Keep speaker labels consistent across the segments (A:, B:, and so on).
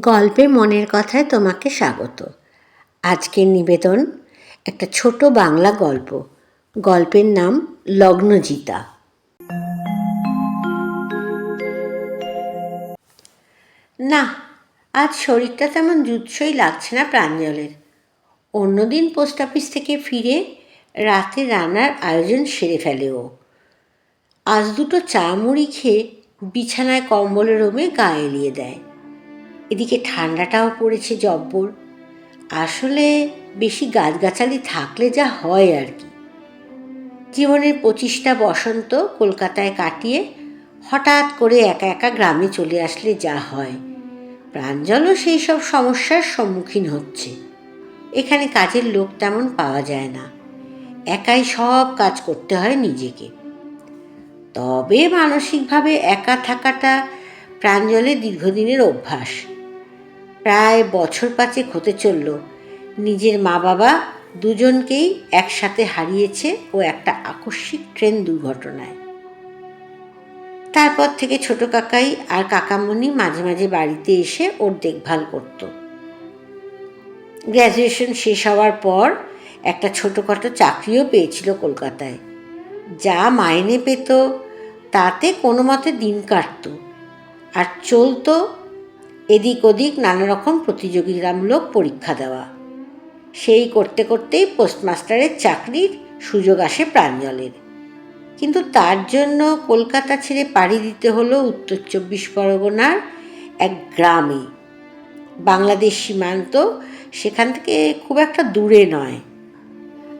A: গল্পে মনের কথায় তোমাকে স্বাগত। আজকের নিবেদন, একটা ছোট বাংলা গল্প। গল্পের নাম লগ্নজিতা। না, আজ শরীরটা তেমন জুৎসই লাগছে না প্রাঞ্জলের। অন্যদিন পোস্ট অফিস থেকে ফিরে রাতে রান্নার আয়োজন সেরে ফেলে ও। আজ দুটো চা মুড়ি খেয়ে বিছানায় কম্বলের রোমে গা এলিয়ে দেয়। এদিকে ঠান্ডাটাও পড়েছে জব্বর। আসলে বেশি গাছগাছালি থাকলে যা হয় আর কি। জীবনের পঁচিশটা বসন্ত কলকাতায় কাটিয়ে হঠাৎ করে একা একা গ্রামে চলে আসলে যা হয়। প্রাঞ্জলও সেই সব সমস্যার সম্মুখীন হচ্ছে। এখানে কাজের লোক তেমন পাওয়া যায় না। একাই সব কাজ করতে হয় নিজেকে। তবে মানসিকভাবে একা থাকাটা প্রাঞ্জলের দীর্ঘদিনের অভ্যাস। প্রায় বছর পাঁচেক হতে চলল। নিজের মা বাবা দুজনকেই একসাথে হারিয়েছে ও একটা আকস্মিক ট্রেন দুর্ঘটনায়। তারপর থেকে ছোট কাকাই আর কাকামণি মাঝে মাঝে বাড়িতে এসে ওর দেখভাল করত। গ্র্যাজুয়েশন শেষ হওয়ার পর একটা ছোটোখাটো চাকরিও পেয়েছিল কলকাতায়। যা মাইনে পেত, তাতে কোনো মতে দিন কাটত। আর চলতো এদিক ওদিক নানা রকম প্রতিযোগিতামূলক পরীক্ষা দেওয়া। সেই করতে করতেই পোস্টমাস্টারের চাকরির সুযোগ আসে প্রাঞ্জলের। কিন্তু তার জন্য কলকাতা ছেড়ে পাড়ি দিতে হলো উত্তর চব্বিশ পরগনার এক গ্রামে। বাংলাদেশ সীমান্ত সেখান থেকে খুব একটা দূরে নয়।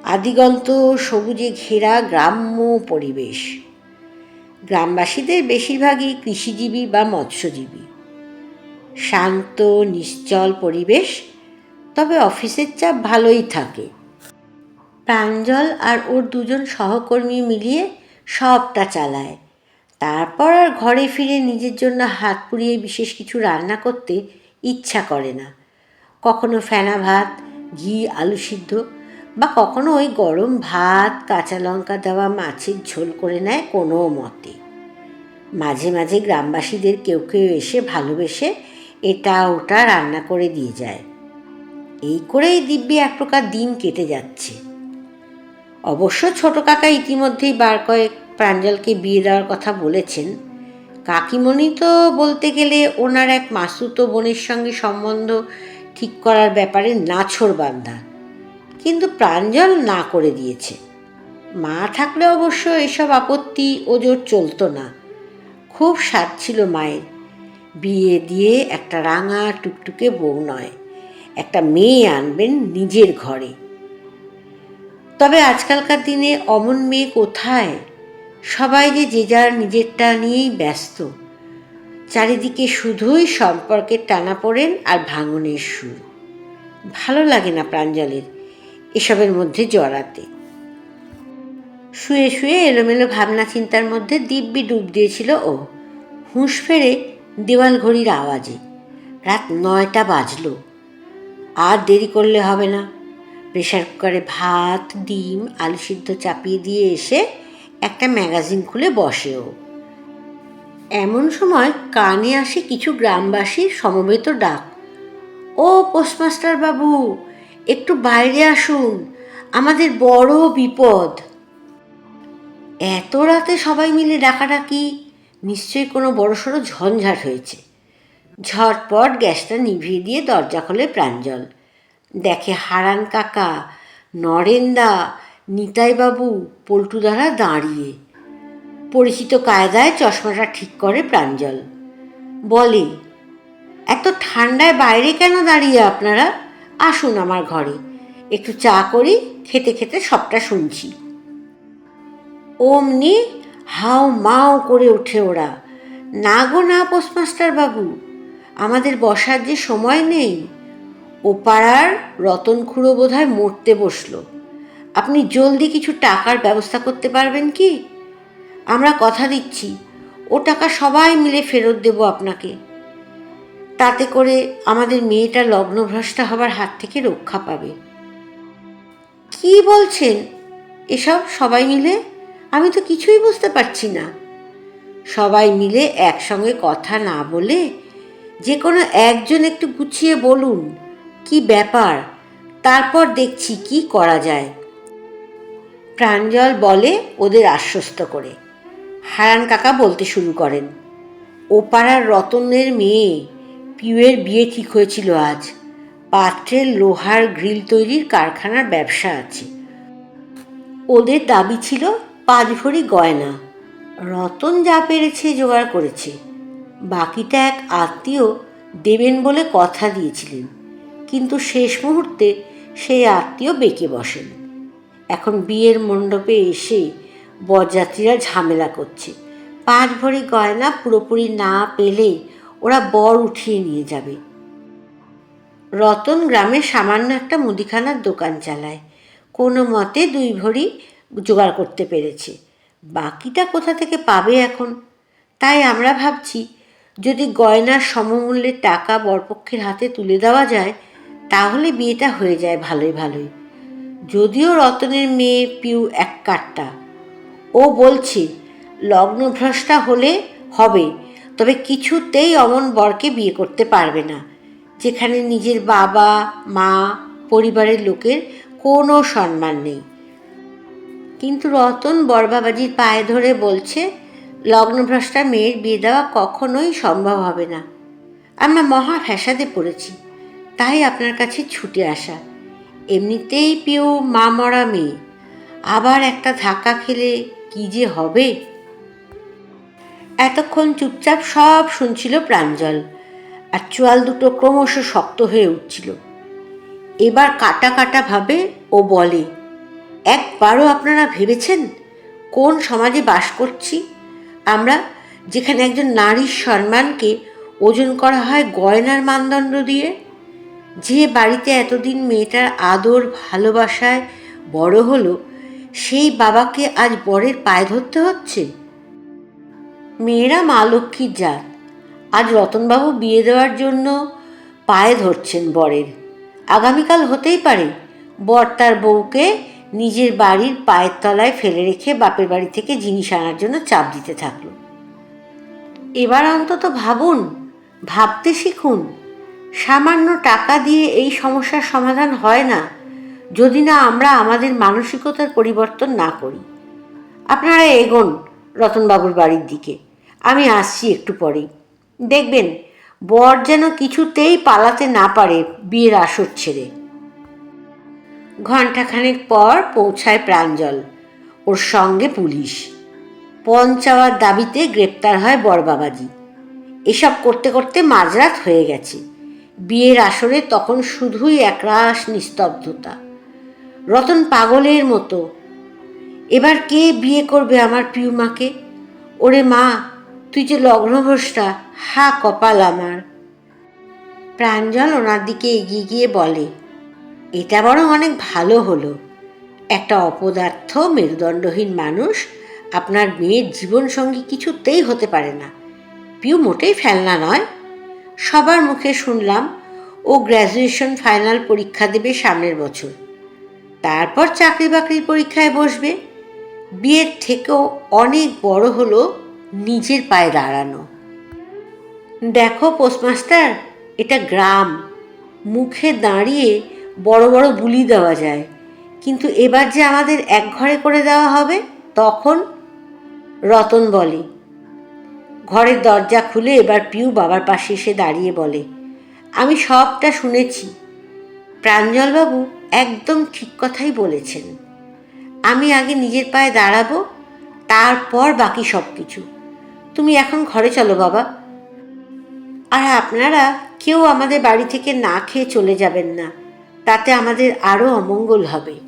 A: আদিগন্ত সবুজে ঘেরা গ্রাম্য পরিবেশ। গ্রামবাসীদের বেশিরভাগই কৃষিজীবী বা মৎস্যজীবী। শান্ত, নিশ্চল পরিবেশ, তবে অফিসের চাপ ভালোই থাকে। প্রাঞ্জল আর ওর দুজন সহকর্মী মিলিয়ে সবটা চালায়। তারপর আর ঘরে ফিরে নিজের জন্য হাত পুড়িয়ে বিশেষ কিছু রান্না করতে ইচ্ছা করে না। কখনো ফেনা ভাত, ঘি, আলু সিদ্ধ বা কখনো ওই গরম ভাত, কাঁচা লঙ্কা দেওয়া মাছের ঝোল করে নেয় কোনো মতে। মাঝে মাঝে গ্রামবাসীদের কেউ কেউ এসে ভালোবেসে এটা ওটা রান্না করে দিয়ে যায়। এই করেই দিব্যি এক প্রকার দিন কেটে যাচ্ছে। অবশ্য ছোট কাকা ইতিমধ্যেই বার কয়েক প্রাঞ্জলকে বিয়ে দেওয়ার কথা বলেছেন। কাকিমণি তো বলতে গেলে ওনার এক মাসুতো বোনের সঙ্গে সম্বন্ধ ঠিক করার ব্যাপারে নাছর বান্ধা কিন্তু প্রাঞ্জল না করে দিয়েছে। মা থাকলে অবশ্য এসব আপত্তি ওজোর চলতো না। খুব স্বাদ ছিল মায়ের। বিয়ে দিয়ে একটা রাঙা টুকটুকে বউ নয়, একটা মেয়ে আনবেন নিজের ঘরে। তবে আজকালকার দিনে অমন মেয়ে কোথায়? সবাই যে যে যার নিজেরটা নিয়েই ব্যস্ত। চারিদিকে শুধুই সম্পর্কের টানা পড়েন আর ভাঙনের সুর। ভালো লাগে না প্রাঞ্জলের এসবের মধ্যে জড়াতে। শুয়ে শুয়ে এলোমেলো ভাবনা চিন্তার মধ্যে দিব্যি ডুব দিয়েছিল ও। হুঁশ ফেরে দেওয়াল ঘড়ির আওয়াজে। রাত নয়টা বাজলো। আর দেরি করলে হবে না। প্রেশার কুকারে ভাত, ডিম, আলু সিদ্ধ চাপিয়ে দিয়ে এসে একটা ম্যাগাজিন খুলে বসেও। এমন সময় কানে আসে কিছু গ্রামবাসীর সমবেত ডাক। ও পোস্টমাস্টার বাবু, একটু বাইরে আসুন। আমাদের বড় বিপদ। এত রাতে সবাই মিলে ডাকাডাকি নিশ্চয়ই কোনো বড়সড় ঝঞ্ঝাট হয়েছে। ঝটপট গ্যাসটা নিভিয়ে দিয়ে দরজা খোলে প্রাঞ্জল। দেখে হারান কাকা, নরেন্দা, নিতাইবাবু, পল্টুদারা দাঁড়িয়ে। পরিচিত কায়দায় চশমাটা ঠিক করে প্রাঞ্জল। বলে, এত ঠান্ডায় বাইরে কেন দাঁড়িয়ে আপনারা? আসুন আমার ঘরে। একটু চা করি, খেতে খেতে সবটা শুনছি। অমনি হাও মাও করে ওঠে ওরা। না গো না পোস্টমাস্টার বাবু, আমাদের বসার যে সময় নেই। ও পাড়ার রতন খুঁড়ো বোধহয় মরতে বসল। আপনি জলদি কিছু টাকার ব্যবস্থা করতে পারবেন কি? আমরা কথা দিচ্ছি, ও টাকা সবাই মিলে ফেরত দেব আপনাকে। তাতে করে আমাদের মেয়েটা লগ্নভ্রষ্টা হবার হাত থেকে রক্ষা পাবে। কি বলছেন? এসব সবাই মিলে? আমি তো কিছুই বুঝতে পারছি না। সবাই মিলে একসঙ্গে কথা না বলে যে কোনো একজন একটু গুছিয়ে বলুন, কি ব্যাপার? তারপর দেখছি কি করা যায়। প্রাঞ্জল বলে ওদের আশ্বস্ত করে। হারান কাকা বলতে শুরু করেন ও পাড়ার রতনের মেয়ে পিউয়ের বিয়ে ঠিক হয়েছিল আজ। পাত্রের লোহার গ্রিল তৈরির কারখানার ব্যবসা আছে। ওদের দাবি ছিল পাঁচ ভরি গয়না। রতন যা পেরেছে জোগাড় করেছে। বাকিটা এক আত্মীয় দেবেন বলে কথা দিয়েছিলেন। কিন্তু শেষ মুহূর্তে সেই আত্মীয় বেঁকে বসেন। এখন বিয়ের মণ্ডপে এসে বরযাত্রীরা ঝামেলা করছে। পাঁচ ভরি গয়না পুরোপুরি না পেলে ওরা বর উঠিয়ে নিয়ে যাবে। রতন গ্রামে সামান্য একটা মুদিখানার দোকান চালায়। কোনো মতে দুই ভরি জোগাড় করতে পেরেছে। বাকিটা কোথা থেকে পাবে এখন? তাই আমরা ভাবছি, যদি গয়নার সমমূল্যের টাকা বরপক্ষের হাতে তুলে দেওয়া যায়, তাহলে বিয়েটা হয়ে যায় ভালোই ভালোই। যদিও রতনের মেয়ে পিউ এক কাটটা। ও বলছে, লগ্নভ্রষ্টা হলে হবে, তবে কিছুতেই অমন বরকে বিয়ে করতে পারবে না, যেখানে নিজের বাবা, মা, পরিবারের লোকের কোনো সম্মান নেই। কিন্তু রতন বরবাবাজির পায়ে ধরে বলছে, লগ্নভ্রষ্টা মেয়ের বিয়ে দেওয়া কখনোই সম্ভব হবে না। আমরা মহা ফ্যাসাদে পড়েছি, তাই আপনার কাছে ছুটে আসা। এমনিতেই পিউ মা মরা মেয়ে, আবার একটা ধাক্কা খেলে কি যে হবে? এতক্ষণ চুপচাপ সব শুনছিল প্রাঞ্জল, আর চোয়াল দুটো ক্রমশ শক্ত হয়ে উঠছিল। এবার কাটা কাটা ভাবে ও বলে একবারও আপনারা ভেবেছেন কোন সমাজে বাস করছি? আমরা যেখানে একজন নারীর সম্মানকে ওজন করা হয় গয়নার মানদণ্ড দিয়ে, যে বাড়িতে এতদিন মেয়েটার আদর ভালোবাসায় বড় হলো, সেই বাবাকে আজ বরের পায়ে ধরতে হচ্ছে? মেয়েরা মা লক্ষ্মীর জাত। আজ রতনবাবু বিয়ে দেওয়ার জন্য পায়ে ধরছেন বরের। আগামীকাল হতেই পারে, বর তার বউকে নিজের বাড়ির পায়ের তলায় ফেলে রেখে বাপের বাড়ি থেকে জিনিস আনার জন্য চাপ দিতে থাকল। এবার অন্তত ভাবুন, ভাবতে শিখুন, সামান্য টাকা দিয়ে এই সমস্যার সমাধান হয় না, যদি না আমরা আমাদের মানসিকতার পরিবর্তন না করি। আপনারা এগোন রতনবাবুর বাড়ির দিকে, আমি আসছি একটু পরেই। দেখবেন, বর যেন কিছুতেই পালাতে না পারে বিয়ের আসর ছেড়ে। ঘণ্টাখানেক পর পৌঁছায় প্রাঞ্জল। ওর সঙ্গে পুলিশ। পণ চাওয়ার দাবিতে গ্রেপ্তার হয় বরবাবাজি এসব করতে করতে মাঝরাত হয়ে গেছে। বিয়ের আসরে তখন শুধুই একরাশ নিস্তব্ধতা। রতন পাগলের মতো, এবার কে বিয়ে করবে আমার প্রিয় মাকে ওরে মা, তুই যে লগ্নভ্রষ্টা হা কপাল আমার। প্রাঞ্জল ওনার দিকে এগিয়ে গিয়ে বলে এটা বরং অনেক ভালো হলো। একটা অপদার্থ, মেরুদণ্ডহীন মানুষ আপনার মেয়ের জীবনসঙ্গী কিছুতেই হতে পারে না। পিউ মোটেই ফেলনা নয়। সবার মুখে শুনলাম, ও গ্র্যাজুয়েশন ফাইনাল পরীক্ষা দেবে সামনের বছর। তারপর চাকরি বাকরির পরীক্ষায় বসবে। বিয়ের থেকেও অনেক বড় হলো নিজের পায়ে দাঁড়ানো। দেখো পোস্টমাস্টার, এটা গ্রাম। মুখে দাঁড়িয়ে বড় বড় বুলি দেওয়া যায়। কিন্তু এবার যে আমাদের এক ঘরে করে দেওয়া হবে, তখন রতন বলে, ঘরের দরজা খুলে এবার পিউ বাবার পাশে এসে দাঁড়িয়ে বলে, আমি সবটা শুনেছি। প্রাঞ্জলবাবু একদম ঠিক কথাই বলেছেন। আমি আগে নিজের পায়ে দাঁড়াবো, তারপর বাকি সব কিছু তুমি এখন ঘরে চলো বাবা। আর আপনারা কেউ আমাদের বাড়ি থেকে না খেয়ে চলে যাবেন না। তাতে আমাদের আরও অমঙ্গল হবে।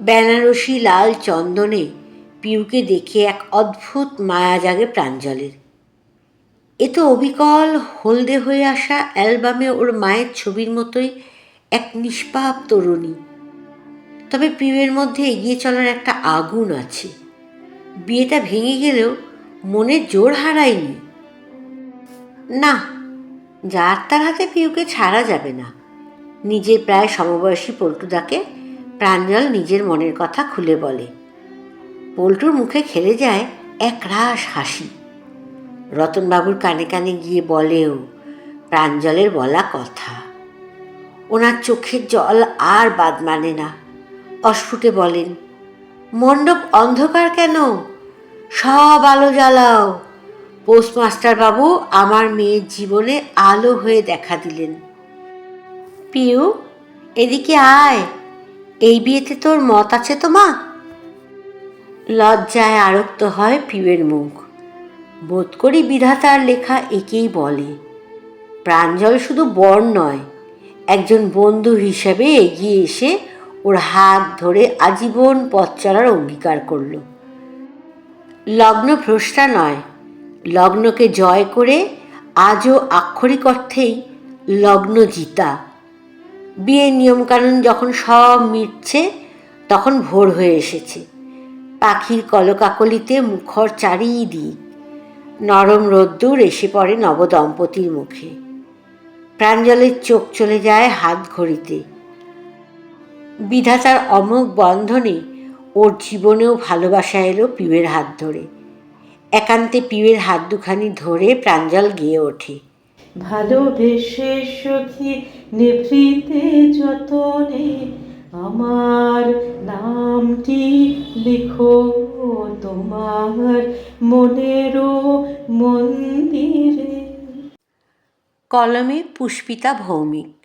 A: বেনারসি লাল চন্দনে পিউকে দেখে এক অদ্ভুত মায়া জাগে প্রাঞ্জলের এ তো অবিকল হলদে হয়ে আসা অ্যালবামে ওর মায়ের ছবির মতোই এক নিষ্পাপ তরুণী। তবে পিউয়ের মধ্যে এগিয়ে চলার একটা আগুন আছে। বিয়েটা ভেঙে গেলেও মনে জোর হারায়নি। না, যার তার হাতে পিউকে ছাড়া যাবে না। নিজের প্রায় সমবয়সী পল্টুদাকে প্রাঞ্জল নিজের মনের কথা খুলে বলে। পল্টুর মুখে খেলে যায় এক রাস হাসি। রতনবাবুর কানে কানে গিয়ে বলেও প্রাঞ্জলের বলা কথা। ওনার চোখের জল আর বাদ মানে না। অস্ফুটে বলেন, মণ্ডপ অন্ধকার কেন? সব আলো জ্বালাও। পোস্টমাস্টার বাবু আমার মেয়ের জীবনে আলো হয়ে দেখা দিলেন। পিউ, এদিকে আয়। এই বিয়েতে তোর মত আছে তো, মা? লজ্জায় আরক্ত হয় পিউয়ের মুখ। বোধ করি বিধাতার লেখা একেই বলে। প্রাঞ্জল শুধু বর নয়, একজন বন্ধু হিসেবে এগিয়ে এসে ওর হাত ধরে আজীবন পথ চলার অঙ্গীকার করল। লগ্ন ভ্রষ্টা নয়, লগ্নকে জয় করে আজও আক্ষরিক অর্থেই লগ্ন জিতা। বিয়ের নিয়মকানুন যখন সব মিটছে, তখন ভোর হয়ে এসেছে। পাখির কলকাকলিতে মুখর চারিদিক। নরম রোদ্দুর এসে পড়ে নবদম্পতির মুখে। প্রাঞ্জলের চোখ চলে যায় হাত ঘড়িতে। বিধাতার অমোঘ বন্ধনে ওর জীবনেও ভালোবাসা এলো পিউয়ের হাত ধরে। একান্তে পিউয়ের হাত দুখানি ধরে প্রাঞ্জল গেয়ে ওঠে।
B: ভালোবেসে সখী নিভৃতে যতনে আমার নামটি লিখো তোমার মনেরও মন্দিরে।
A: কলমে পুষ্পিতা ভৌমিক।